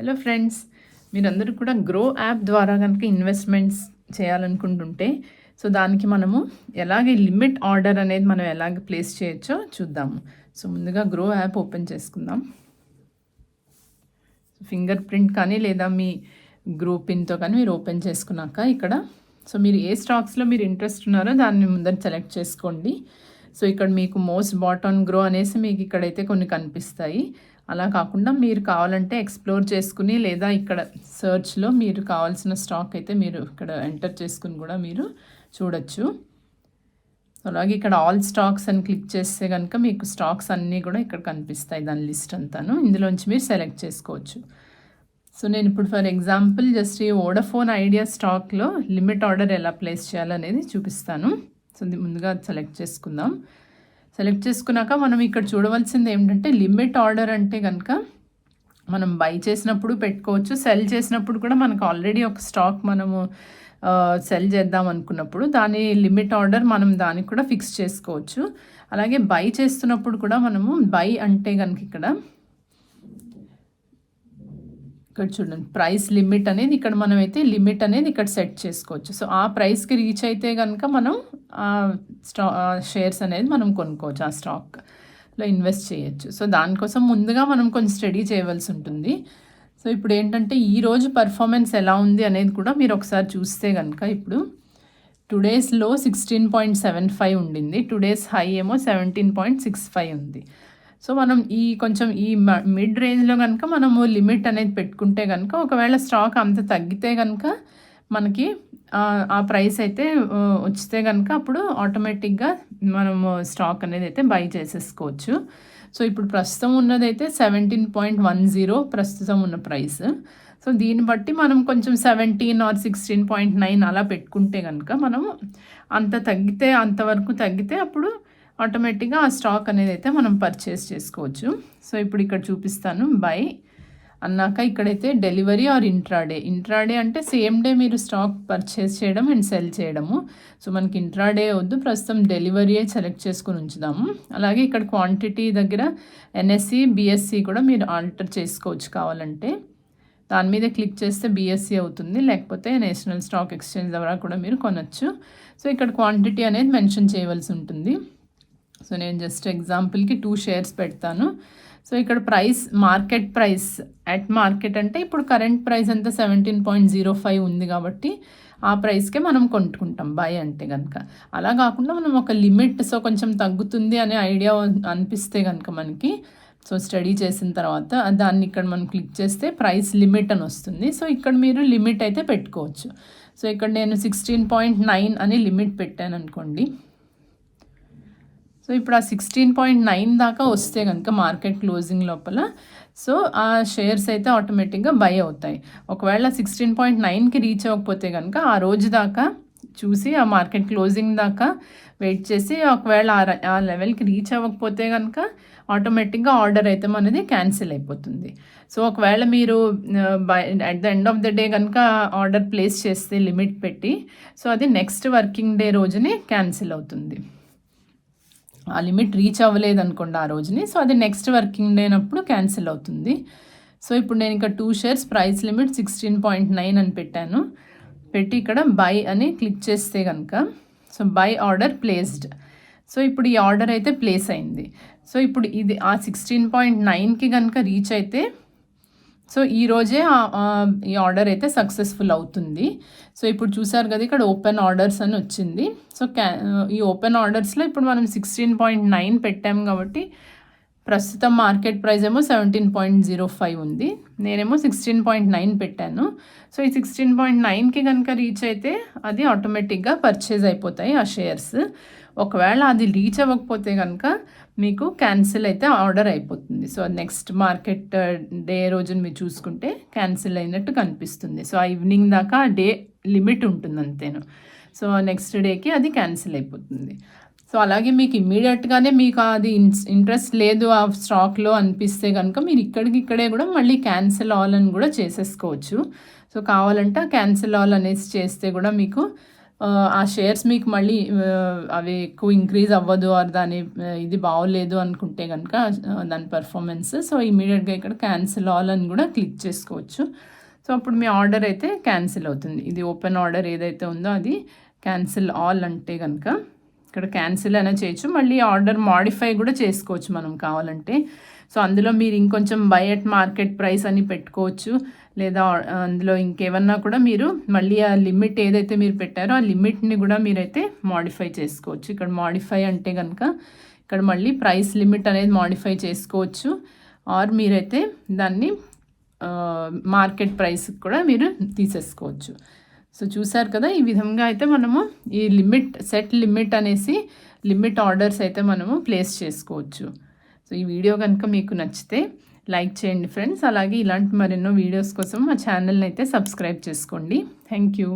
Hello friends మీరందరూ కూడా grow app ద్వారా కనుక ఇన్వెస్ట్మెంట్స్ చేయాలనుకుంటుంటే సో దానికి మనము ఎలాగే లిమిట్ ఆర్డర్ అనేది మనం ఎలాగ ప్లేస్ చేయొచ్చో చూద్దాము. సో ముందుగా గ్రో యాప్ ఓపెన్ చేసుకుందాం. ఫింగర్ ప్రింట్ కానీ లేదా మీ గ్రో పిన్తో కానీ మీరు ఓపెన్ చేసుకున్నాక ఇక్కడ సో మీరు ఏ స్టాక్స్లో మీరు ఇంట్రెస్ట్ ఉన్నారో దాన్ని ముందర సెలెక్ట్ చేసుకోండి. సో ఇక్కడ మీకు మోస్ట్ బాటన్ గ్రో అనేసి మీకు ఇక్కడైతే కొన్ని కనిపిస్తాయి. అలా కాకుండా మీరు కావాలంటే ఎక్స్ప్లోర్ చేసుకుని లేదా ఇక్కడ సర్చ్లో మీరు కావాల్సిన స్టాక్ అయితే మీరు ఇక్కడ ఎంటర్ చేసుకుని కూడా మీరు చూడొచ్చు. అలాగే ఇక్కడ ఆల్ స్టాక్స్ అని క్లిక్ చేస్తే కనుక మీకు స్టాక్స్ అన్నీ కూడా ఇక్కడ కనిపిస్తాయి దాని లిస్ట్ అంతాను. ఇందులోంచి మీరు సెలెక్ట్ చేసుకోవచ్చు. సో నేను ఇప్పుడు ఫర్ ఎగ్జాంపుల్ జస్ట్ ఈ ఓడఫోన్ ఐడియా స్టాక్లో లిమిట్ ఆర్డర్ ఎలా ప్లేస్ చేయాలనేది చూపిస్తాను. సో ముందుగా సెలెక్ట్ చేసుకుందాం. సెలెక్ట్ చేసుకున్నాక మనం ఇక్కడ చూడవలసింది ఏంటంటే లిమిట్ ఆర్డర్ అంటే కనుక మనం బై చేసినప్పుడు పెట్టుకోవచ్చు సెల్ చేసినప్పుడు కూడా మనకు ఆల్రెడీ ఒక స్టాక్ మనము సెల్ చేద్దాం అనుకున్నప్పుడు దాని లిమిట్ ఆర్డర్ మనం దానికి కూడా ఫిక్స్ చేసుకోవచ్చు. అలాగే బై చేస్తున్నప్పుడు కూడా మనము బై అంటే కనుక ఇక్కడ ఇక్కడ చూడండి ప్రైస్ లిమిట్ అనేది ఇక్కడ మనం అయితే లిమిట్ అనేది ఇక్కడ సెట్ చేసుకోవచ్చు. సో ఆ ప్రైస్కి రీచ్ అయితే కనుక మనం ఆ స్టా షేర్స్ అనేది మనం కొనుక్కోవచ్చు ఆ స్టాక్లో ఇన్వెస్ట్ చేయొచ్చు. సో దానికోసం ముందుగా మనం కొంచెం స్టడీ చేయవలసి ఉంటుంది. సో ఇప్పుడు ఏంటంటే ఈరోజు పర్ఫార్మెన్స్ ఎలా ఉంది అనేది కూడా మీరు ఒకసారి చూస్తే కనుక ఇప్పుడు టుడేస్లో సిక్స్టీన్ పాయింట్ సెవెన్ ఫైవ్ ఉండింది. టుడేస్ హై ఏమో సెవెంటీన్ పాయింట్ సిక్స్ ఫైవ్ ఉంది. సో మనం ఈ కొంచెం ఈ మిడ్ రేంజ్లో కనుక మనము లిమిట్ అనేది పెట్టుకుంటే కనుక ఒకవేళ స్టాక్ అంత తగ్గితే కనుక మనకి ఆ ప్రైస్ అయితే వచ్చితే కనుక అప్పుడు ఆటోమేటిక్గా మనము స్టాక్ అనేది అయితే బై చేసేసుకోవచ్చు. సో ఇప్పుడు ప్రస్తుతం ఉన్నదైతే సెవెంటీన్ పాయింట్ వన్ జీరో ప్రస్తుతం ఉన్న ప్రైస్ సో దీన్ని బట్టి మనం కొంచెం seventeen or sixteen point nine అలా పెట్టుకుంటే కనుక మనం అంత తగ్గితే అంతవరకు తగ్గితే అప్పుడు ఆటోమేటిక్గా ఆ స్టాక్ అనేది అయితే మనం పర్చేస్ చేసుకోవచ్చు. సో ఇప్పుడు ఇక్కడ చూపిస్తాను. బై అన్నాక ఇక్కడైతే డెలివరీ ఆర్ ఇంట్రాడే ఇంట్రాడే అంటే సేమ్ డే మీరు స్టాక్ పర్చేస్ చేయడం అండ్ సెల్ చేయడము. సో మనకి ఇంట్రాడే వద్దు. ప్రస్తుతం డెలివరీయే సెలెక్ట్ చేసుకుని ఉంచుదాము. అలాగే ఇక్కడ క్వాంటిటీ దగ్గర ఎన్ఎస్సి బిఎస్సి కూడా మీరు ఆల్టర్ చేసుకోవచ్చు కావాలంటే. దాని మీద క్లిక్ చేస్తే బీఎస్సీ అవుతుంది. లేకపోతే నేషనల్ స్టాక్ ఎక్స్చేంజ్ ద్వారా కూడా మీరు కొనచ్చు. సో ఇక్కడ క్వాంటిటీ అనేది మెన్షన్ చేయవలసి ఉంటుంది. సో నేను జస్ట్ ఎగ్జాంపుల్కి టూ షేర్స్ పెడతాను. సో ఇక్కడ price market price at market అంటే ఇప్పుడు కరెంట్ ప్రైస్ అంతా సెవెంటీన్ పాయింట్ జీరో ఫైవ్ ఉంది కాబట్టి ఆ ప్రైస్కే మనం కొనుక్కుంటాం బై అంటే కనుక అలా కాకుండా మనం ఒక లిమిట్ సో కొంచెం తగ్గుతుంది అనే ఐడియా అనిపిస్తే కనుక మనకి సో స్టడీ చేసిన తర్వాత దాన్ని ఇక్కడ మనం క్లిక్ చేస్తే ప్రైస్ లిమిట్ అని వస్తుంది. సో ఇక్కడ మీరు లిమిట్ అయితే పెట్టుకోవచ్చు. సో ఇక్కడ నేను సిక్స్టీన్ పాయింట్ నైన్ అని లిమిట్ పెట్టాను అనుకోండి. సో ఇప్పుడు ఆ సిక్స్టీన్ పాయింట్ నైన్ దాకా వస్తే కనుక మార్కెట్ క్లోజింగ్ లోపల. సో ఆ షేర్స్ అయితే ఆటోమేటిక్గా బై అవుతాయి. ఒకవేళ సిక్స్టీన్ పాయింట్ నైన్కి రీచ్ అవ్వకపోతే కనుక ఆ రోజు దాకా చూసి ఆ మార్కెట్ క్లోజింగ్ దాకా వెయిట్ చేసి ఒకవేళ ఆ లెవెల్కి రీచ్ అవ్వకపోతే కనుక ఆటోమేటిక్గా ఆర్డర్ అయితే మనది క్యాన్సిల్ అయిపోతుంది. సో ఒకవేళ మీరు buy at the end of the day కనుక ఆర్డర్ ప్లేస్ చేస్తే లిమిట్ పెట్టి సో అది నెక్స్ట్ వర్కింగ్ డే రోజునే క్యాన్సిల్ అవుతుంది. ఆ లిమిట్ రీచ్ అవ్వలేదు అనుకోండి ఆ రోజుని. సో అది నెక్స్ట్ వర్కింగ్ డే అయినప్పుడు క్యాన్సిల్ అవుతుంది. సో ఇప్పుడు నేను ఇంకా two shares price limit sixteen point nine అని పెట్టాను. పెట్టి ఇక్కడ బై అని క్లిక్ చేస్తే కనుక so buy order placed so ఇప్పుడు ఈ ఆర్డర్ అయితే ప్లేస్ అయింది. సో ఇప్పుడు ఇది ఆ సిక్స్టీన్ పాయింట్ నైన్కి కనుక రీచ్ అయితే సో ఈరోజే ఈ ఆర్డర్ అయితే సక్సెస్ఫుల్ అవుతుంది. సో ఇప్పుడు చూసారు కదా ఇక్కడ ఓపెన్ ఆర్డర్స్ అని వచ్చింది. సో క్యా ఈ ఓపెన్ ఆర్డర్స్లో ఇప్పుడు మనం సిక్స్టీన్ పాయింట్ నైన్ పెట్టాం కాబట్టి ప్రస్తుతం మార్కెట్ ప్రైస్ ఏమో సెవెంటీన్ పాయింట్ జీరో ఫైవ్ ఉంది. నేనేమో సిక్స్టీన్ పాయింట్ నైన్ పెట్టాను. సో ఈ సిక్స్టీన్ పాయింట్ నైన్కి కనుక రీచ్ అయితే అది ఆటోమేటిక్గా పర్చేజ్ అయిపోతాయి ఆ షేర్స్ ఒకవేళ అది రీచ్ అవ్వకపోతే కనుక మీకు క్యాన్సిల్ అయితే ఆర్డర్ అయిపోతుంది. సో నెక్స్ట్ మార్కెట్ డే రోజున మీరు చూసుకుంటే క్యాన్సిల్ అయినట్టు కనిపిస్తుంది. సో ఆ ఈవినింగ్ దాకా డే లిమిట్ ఉంటుంది అంతేను సో నెక్స్ట్ డేకి అది క్యాన్సిల్ అయిపోతుంది. సో అలాగే మీకు ఇమ్మీడియట్గానే మీకు అది ఇంట్రెస్ట్ లేదు ఆ స్టాక్లో అనిపిస్తే కనుక మీరు ఇక్కడికి ఇక్కడే కూడా మళ్ళీ క్యాన్సిల్ ఆల్ అని కూడా చేసేసుకోవచ్చు. సో కావాలంటే క్యాన్సిల్ ఆల్ అనేసి చేస్తే కూడా మీకు ఆ షేర్స్ మీకు మళ్ళీ అవి ఎక్కువ ఇంక్రీజ్ అవ్వదు ఆర్ దాని ఇది బాగోలేదు అనుకుంటే కనుక దాని పర్ఫార్మెన్స్. సో ఇమీడియట్గా ఇక్కడ క్యాన్సిల్ ఆల్ అని కూడా క్లిక్ చేసుకోవచ్చు. సో అప్పుడు మీ ఆర్డర్ అయితే క్యాన్సిల్ అవుతుంది. ఇది ఓపెన్ ఆర్డర్ ఏదైతే ఉందో అది క్యాన్సిల్ ఆల్ అంటే కనుక ఇక్కడ క్యాన్సిల్ అయినా చేయొచ్చు. మళ్ళీ ఆర్డర్ మాడిఫై కూడా చేసుకోవచ్చు మనం కావాలంటే. సో అందులో మీరు ఇంకొంచెం బయట మార్కెట్ ప్రైస్ అని పెట్టుకోవచ్చు. లేదా uh, అందులో ఇంకేమన్నా కూడా మీరు మళ్ళీ ఆ లిమిట్ ఏదైతే మీరు పెట్టారో ఆ లిమిట్ని కూడా మీరైతే మాడిఫై చేసుకోవచ్చు. ఇక్కడ మాడిఫై అంటే కనుక ఇక్కడ మళ్ళీ ప్రైస్ లిమిట్ అనేది మాడిఫై చేసుకోవచ్చు. ఆర్ మీరైతే దాన్ని uh, మార్కెట్ ప్రైస్ కూడా మీరు తీసేసుకోవచ్చు. సో చూసారు కదా ఈ విధంగా అయితే మనము ఈ లిమిట్ సెట్ లిమిట్ అనేసి లిమిట్ ఆర్డర్స్ అయితే మనము ప్లేస్ చేసుకోవచ్చు. సో ఈ వీడియో కనుక మీకు నచ్చితే లైక్ చేయండి ఫ్రెండ్స్. అలాగే ఇలాంటి మరెన్నో వీడియోస్ కోసం మా ఛానల్ని అయితే సబ్స్క్రైబ్ చేసుకోండి. Thank you.